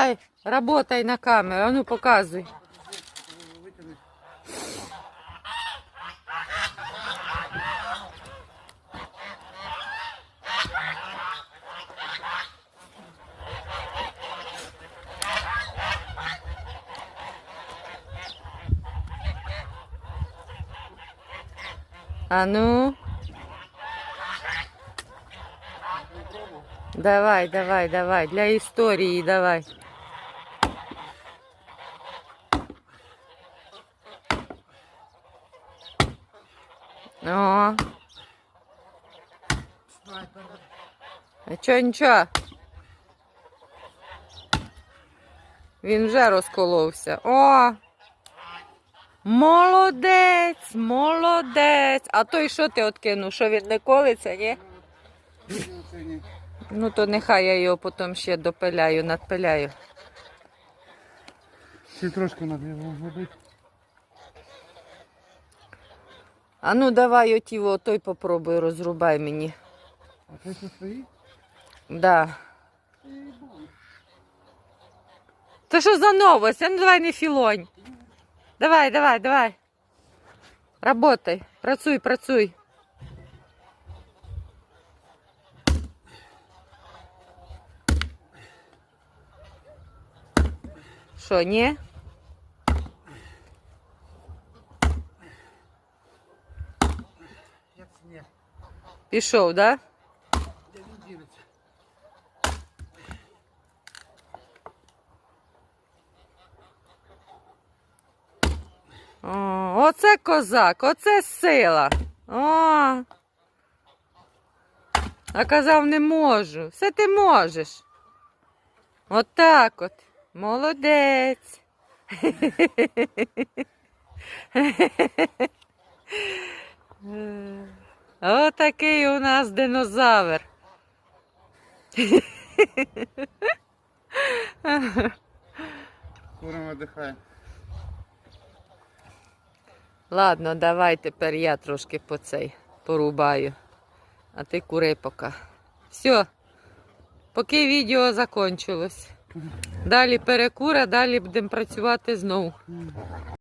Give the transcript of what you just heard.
Ай, работай на камеру, а ну показуй. А ну. Давай, давай, давай. Для історії давай. О. Нічого, нічого. Він вже розколовся. О! Молодець, молодець. А той що ти откинув? Що він не колиться, ні? Ну то нехай я його потім ще допиляю, надпиляю. Ще трошки треба. А ну давай оті, о, той попробуй, розрубай мені. А це що стоїть? Да. Це що за новость? А ну давай не філонь. Давай, давай, давай. Работай. Працюй, працюй. Що, ні? Ні. Пішов, да? Де? О, оце козак, оце сила. О. А казав, не можу. Все ти можеш. Отак от. Молодець. Отакий у нас динозавр. Куром видихає. Ладно, давай тепер я трошки по цей порубаю. А ти кури поки. Все. Поки відео закончилось. Далі перекура, далі будемо працювати знову.